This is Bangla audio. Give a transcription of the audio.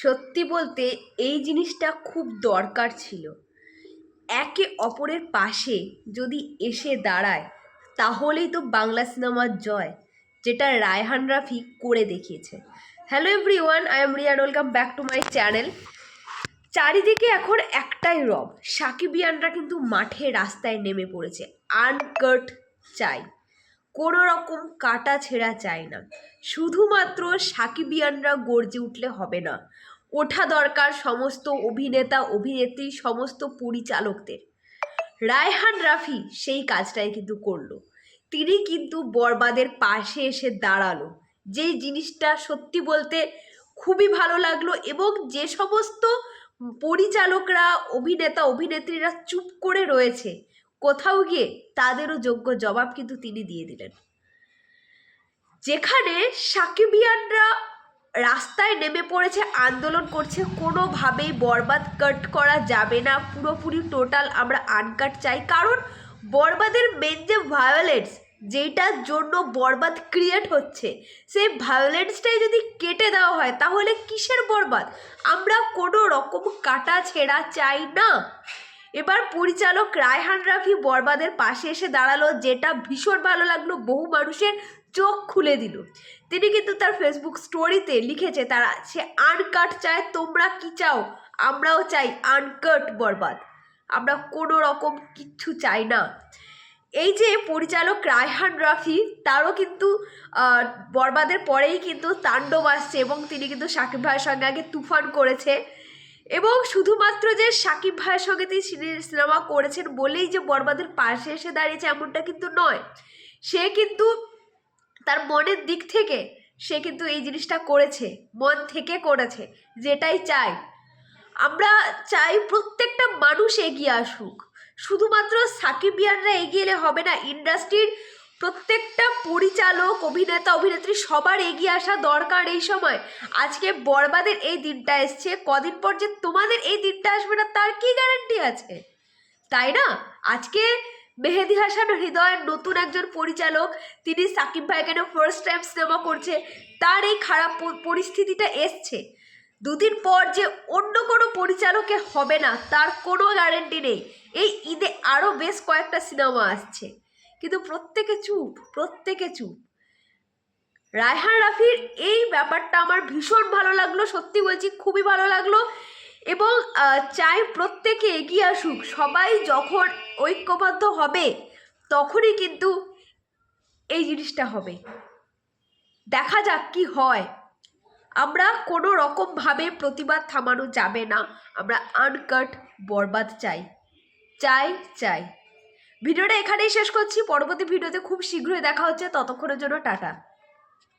সত্যি বলতে এই জিনিসটা খুব দরকার ছিল। একে অপরের পাশে যদি এসে দাঁড়ায়, তাহলেই তো বাংলা সিনেমার জয়, যেটা রায়হান রাফি করে দেখিয়েছে। Hello everyone I am Riyan welcome back to my channel চারিদিকে এখন একটাই রব সাকিবিয়ানরা কিন্তু মাঠে রাস্তায় নেমে পড়েছে আনকাট চাই। কোনো রকম কাটা ছেঁড়া চাই না। শুধুমাত্র সাকিবিয়ানরা গর্জে উঠলে হবে না। ওঠা দরকার সমস্ত অভিনেতা, অভিনেত্রী, সমস্ত পরিচালকদের। রায়হান রাফি সেই কাজটাই কিন্তু করল। তিনি কিন্তু বরবাদের পাশে এসে দাঁড়াল। যেই জিনিসটা সত্যি বলতে খুবই ভালো লাগল এবং যে সমস্ত পরিচালকরা, অভিনেতা, অভিনেত্রীরা চুপ করে রয়েছে কোথাও গিয়ে তাদেরও যোগ্য জবাব কিন্তু তিনি দিয়ে দিলেন। যেখানে সাকিবিয়ানরা রাস্তায় নেমে পড়েছে, আন্দোলন করছে, কোনোভাবেই বরবাদ কাট করা যাবে না। পুরোপুরি টোটাল আমরা আনকাট চাই। কারণ বরবাদের মেন যে ভায়োলেন্স যেটার জন্য বরবাদ ক্রিয়েট হচ্ছে, সেই ভায়োলেন্সটাই যদি কেটে দেওয়া হয়, তাহলে কিসের বরবাদ? আমরা কোনো রকম কাটা ছেঁড়া চাই না। এবার পরিচালক রায়হান রাফি বরবাদের পাশে এসে দাঁড়াল, যেটা ভীষণ ভালো লাগল, বহু মানুষের চোখ খুলে দিল। তিনি কিন্তু তার ফেসবুক স্টোরিতে লিখেছে, তারা সে আনকাট চায়, তোমরা কি চাও? আমরাও চাই আনকাট বরবাদ। আমরা কোনো রকম কিচ্ছু চাই না। এই যে পরিচালক রায়হান রাফি, তারও কিন্তু বরবাদের পরেই কিন্তু তাণ্ডব আসছে এবং তিনি কিন্তু সাকিব ভাইয়ের সঙ্গে আগে তুফান করেছে। এবং শুধুমাত্র যে সাকিব ভাইয়ের সঙ্গে তিনি সিনে- সিনেমা করেছেন বলেই যে বরবাদের পাশে এসে দাঁড়িয়েছে এমনটা কিন্তু নয়। সে কিন্তু তার মনের দিক থেকে সে কিন্তু এই জিনিসটা করেছে, মন থেকে করেছে, যেটাই চাই আমরা চাই প্রত্যেকটা মানুষ এগিয়ে আসুক। শুধুমাত্র সাকিব সাকিবিয়ানরা এগিয়ে এলে হবে না, ইন্ডাস্ট্রির প্রত্যেকটা পরিচালক, অভিনেতা, অভিনেত্রী সবার এগিয়ে আসা দরকার এই সময়। আজকে বরবাদের এই দিনটা এসছে। কদিন পর যে তোমাদের এই দিনটা আসবে না, তার কি গ্যারান্টি আছে? তাই না? আজকে মেহেদি হাসান হৃদয়ের নতুন একজন পরিচালক, তিনি সাকিব ভাইকে ফার্স্ট টাইম সিনেমা করছে। তার এই খারাপ পরিস্থিতিটা এসছে। দুদিন পর যে অন্য কোনো পরিচালকে হবে না, তার কোনো গ্যারেন্টি নেই। এই ঈদে আরও বেশ কয়েকটা সিনেমা আসছে। কিন্তু প্রত্যেকে চুপ প্রত্যেকে চুপ। রায়হান রাফির এই ব্যাপারটা আমার ভীষণ ভালো লাগল, সত্যি বলছি খুবই ভালো লাগল এবং চাই প্রত্যেকে এগিয়ে আসুক। সবাই যখন ঐক্যবদ্ধ হবে, তখনই কিন্তু এই জিনিসটা হবে। দেখা যাক কি হয়। আমরা কোনো রকমভাবে প্রতিবাদ থামানো যাবে না। আমরা আনকাট বরবাদ চাই। চাই চাই। ভিডিওটা এখানেই শেষ করছি। পরবর্তী ভিডিওতে খুব শীঘ্রই দেখা হচ্ছে। ততক্ষণের জন্য টাটা।